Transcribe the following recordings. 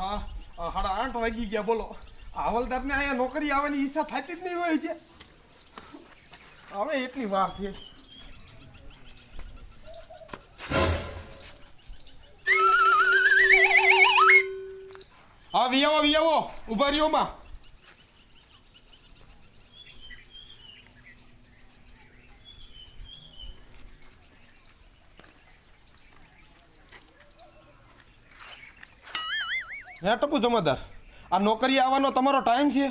આ સાડા આઠ વાગી ગયા, બોલો. હવલદારને અહીંયા નોકરી આવવાની ઈચ્છા થતી જ નહીં હોય છે. હવે એટલી વાર છે. હા, વિયાવો વિયાવો, ઊભા રહ્યો હે ટપુ જમાદાર. આ નોકરી આવવાનો તમારો ટાઈમ છે.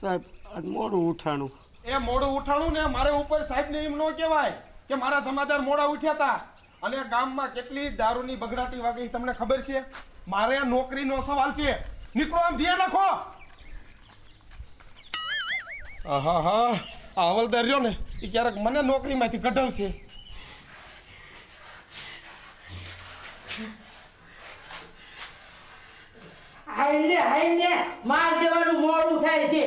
સાહેબ આજ મોડું ઉઠાણું. એ મોડું ઉઠાણું ને મારે ઉપર સાહેબને એમ ન કહેવાય કે મારા જમાદાર મોડા ઉઠ્યા હતા અને ગામમાં કેટલી દારૂની બગડાટી વાગી તમને ખબર છે? મારે આ નોકરીનો સવાલ છે. નીકળો આમ ધ્યાન રાખો. હા હા. આ હવલદાર રહ્યો ને એ ક્યારેક મને નોકરીમાંથી કઢાવશે. હાઈને હાઈને માલ દેવાનું મોડું થાય છે.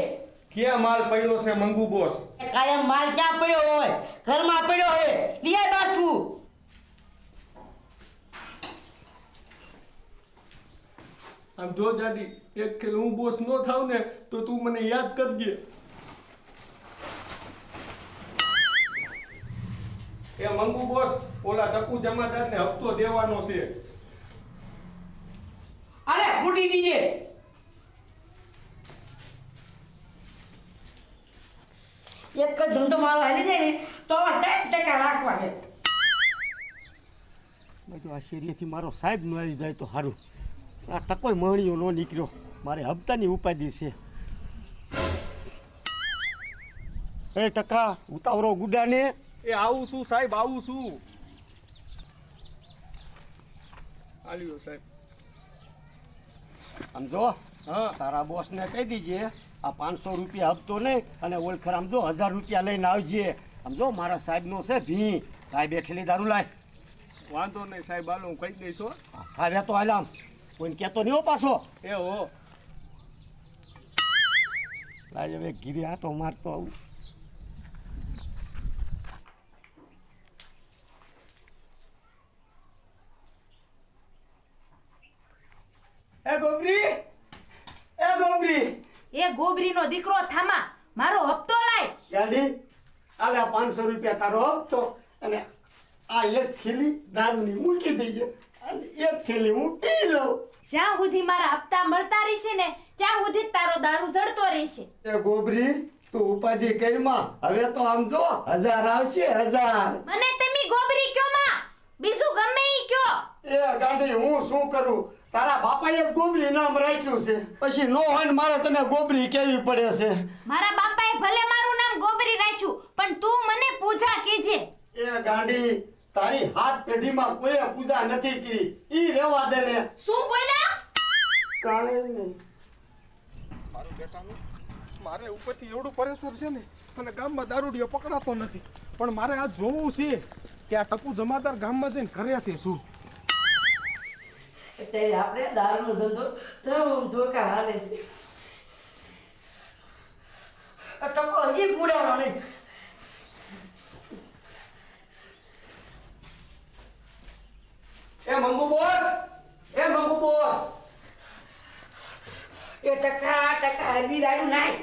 ક્યાં માલ પડ્યો છે મંગુ બોસ કાયમ માલ ક્યાં પડ્યો હોય? ઘરમાં પડ્યો હોય લીએ બાસુ. આમ જો જાડી એક ખેલ હું બોસ નો થાવ ને તો તું મને યાદ કરજે. એ મંગુ બોસ ઓલા ટપુ જમાદારને હપ્તો દેવાનો છે. ફૂટી દીજે. એક જ ધંધો મારો હાલી જાય ને તો આવા ટકા રાખવા છે. બાકી આ શેરીએથી મારો સાહેબ ન આવી જાય તો સારું આ ટકોય મહણીઓ ન નીકળ્યો. મારે હપ્તાની ઉપાધિ છે. એ ટકા ઉતાવળો ગુડાને. એ આવું છું સાહેબ આવું છું. આલ્યો સાહેબ. આમ જો હા તારા બોસને કહી દીજે આ પાંચસો રૂપિયા હપ્તો નહીં અને ઓળખર સમજો હજાર રૂપિયા લઈને આવજે. સમજો મારા સાહેબનો છે ભી સાહેબ બેઠેલી દારૂ લાય. વાંધો નહીં સાહેબ હાલો હું કહી દઈશો હો. હવે તો હાલામ કોઈને કહેતો નહીં હો પાછો. એ હો. લાજ હવે ઘીરે આટો મારતો આવું એ ગોબરી એ ગોબરી એ ગોબરીનો દીકરો થામા. મારો હપ્તો લાય. ગાડી આલે પાંચસો રૂપિયા તારો હપ્તો અને આ એક થેલી દારૂની મૂકી દેજે અને એક થેલી હું પી લઉં. જ્યાં સુધી મારા હપ્તા મળતા રહેશે ને ત્યાં સુધી તારો દારૂ જડતો રહેશે. એ ગોબરી તું ઉપાધિ કરીમાં. હવે તો આમ જો હજાર આવશે હજાર. મને તમે ગોબરી કયો માં? બીજું ગમે ઈ કયો. એ ગાડી હું શું કરું? તારા બાપાએ જ ગોબરી નામ રાખ્યું છે. પછી નો હોય ને મારે તને ગોબરી કેવી પડે છે? મારા બાપાએ ભલે મારું નામ ગોબરી રાખ્યું પણ તું મને પૂજા કીજે. એ ગાંડી તારી હાથ પેઢીમાં કોઈ પૂજા નથી કરી. ઈ રેવા દે ને. શું બોલ્યા? કાલે નહીં. મારું બેટાનું મારે ઉપરથી એવડું પરેશ્વર છે ને અને ગામમાં દારૂડિયો પકડાતો નથી. પણ મારે આ જોવું છે કે આ ટપુ જમાદાર ગામમાં જઈને કરે છે શું? અત્યારે આપણે દારૂનો ધંધો ધમ ધોકા હાલે છે ટકો હજી ગુડાણો નહીં એ મંગુ બોસ એ મંગુ બોસ એ ટકા ટકા હજી દારૂ નાય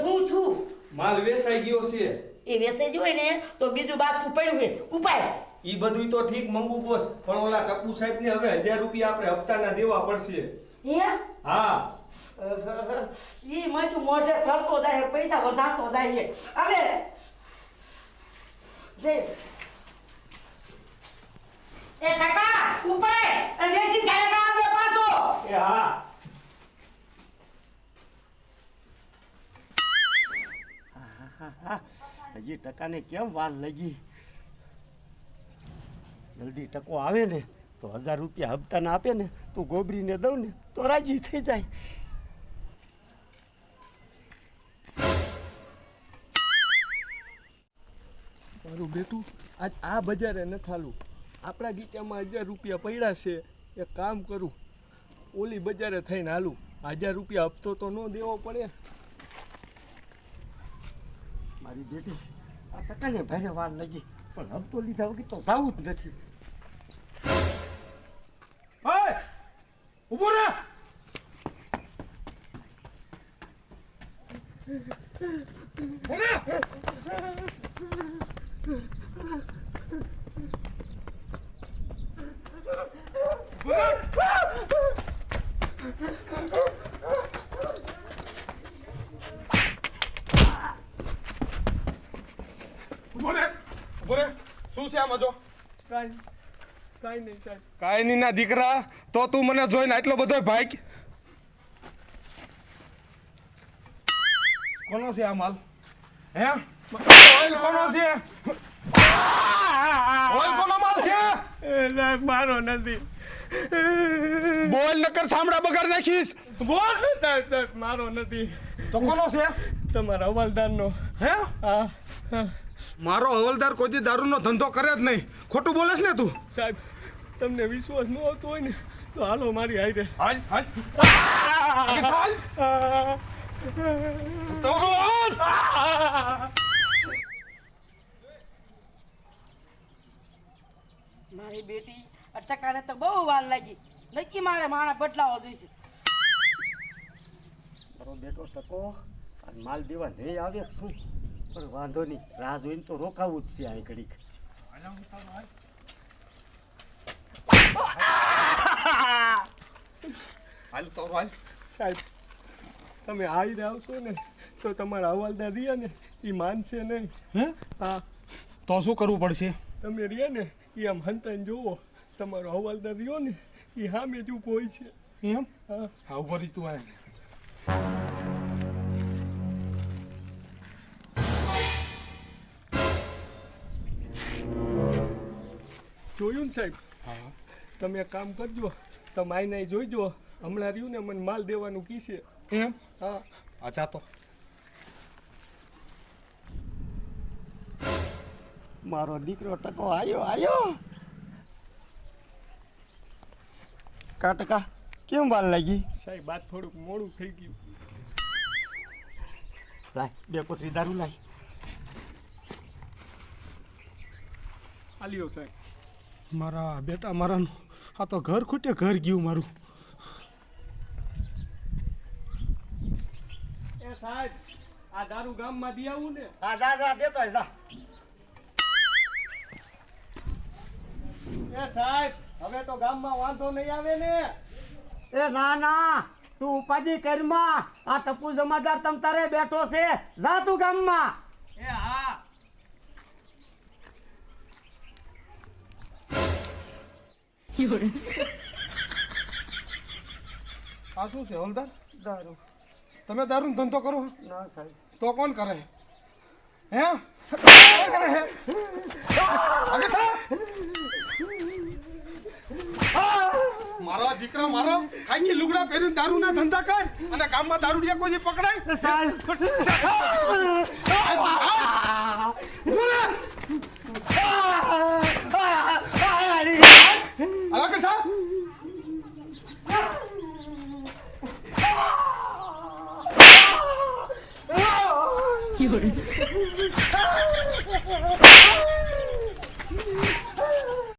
શું છું માલ વેસાઈ ગયો છે એ વેસાઈ ગયો ને તો બીજું બાસ્તુ પડ્યું હોય ઉપાય ઈ બધુંય તો ઠીક મંગુ બોસ પણ ઓલા કપુ સાહેબ ને હવે હજાર રૂપિયા આપણે હપ્તાના દેવા પડશે. હે? હા. ઈ મજુ મોઢે સરતો જાય પૈસા વધારતો જાય અરે જે એ ટકા ઉપાય અને વેચી જાય કાઢે પાછો. એ હા. હજી ટકાને કેમ વાર લાગી? જલ્દી ટકો આવે ને તો હજાર રૂપિયા હપ્તાના આપે ને તું ગોબરીને દઉં ને તો રાજી થઈ જાય. મારું બેટું આજ આ બજારે ન થાલું. આપણા ગીચામાં હજાર રૂપિયા પડ્યા છે. એ કામ કરું ઓલી બજારે થઈને હાલું. હજાર રૂપિયા હપ્તો તો ન દેવો પડે. મારી બેટી આ ટકાને ભારે વાર લાગી પણ હપ્તો લીધા વગર તો જવું જ નથી. Umbore! Umbore! Sus ia, mă, jo! Right. કાંઈ નહીં સાહેબ. કાંઈ નહીં ના દીકરા તો તું મને જોઈને આટલો બધો ભાગ. કોનો છે આ માલ? હે? ઓઇલ કોનો છે? ઓઇલ કોનો માલ છે? મારો નથી. બોલ નકર સાંભળા બગાડ નાખીશ. બોલ સાહેબ સાહેબ મારો નથી. તો કોનો છે? તમારા હવાલદારનો. હે? હા હા. મારો હવલદાર કોઈ દી દારૂનો ધંધો કરે જ નહીં. ખોટું બોલે ને તું. સાહેબ તમને વિશ્વાસ ન આવતો હોય ને તો હાલો મારી હાઈરે હાલ હાલ. હાલ. મારી બેટી અટકાને તો બહુ વાર લાગી. નક્કી મારે માણા બદલાવો જોઈશે. મારો બેટો ટકો માલ દેવા નહીં આવે શું? પણ વાંધો નહીં. રાહ જોઈને તો રોકાવું જ છે આ ઘડીક. હાલ તો હાલ. સાહેબ તમે આવી આવશો ને તો તમારા હવાલદાર રહ્યા ને એ માનશે નહીં. હે? હા. તો શું કરવું પડશે? તમે રહ્યા ને એ આમ હંતાઈને જુઓ તમારો હવાલદાર રહ્યો ને એ હામે જ ઊભો હોય છે. એમ? હા. હા ઊભો રીતું આ જોયું ને સાહેબ? તમે એક કામ કરજો તમે આઈને જોઈજો. હમણાં રહ્યું ને મને માલ દેવાનું કીશે એમ? હા. અચ્છા તો મારો દીકરો ટકો આવ્યો આવ્યો કાટકા કેમ વાર લાગી? સાહેબ બાદ થોડુંક મોડું થઈ ગયું. લાય બે કોથરી દારૂ લાય. આલ્યો સાહેબ. મારા બેટા મારાનું. આ તો ઘર ખૂટે ઘર ગયું મારું. એ સાહેબ આ દારૂ ગામમાં દી આવું ને. હા જા જા દેતો જા. એ સાહેબ હવે તો ગામમાં વાંધો નહીં આવે ને. એ ના ના તું ઉપાધિ કરમાં આ ટપુ જમાદાર તમ તારે બેઠો છે. જા તું ગામમાં એ હા આ શું છે હવલદાર દારૂ. તમે દારૂનો ધંધો કરો? ના સાહેબ. તો કોણ કરે? હે? કોણ કરે? હે? આગળ મારો દીકરા મારો ખાઈ લુગડા પહેરીને દારૂના ધંધા કર અને ગામમાં દારૂડિયા કોઈ દી પકડાય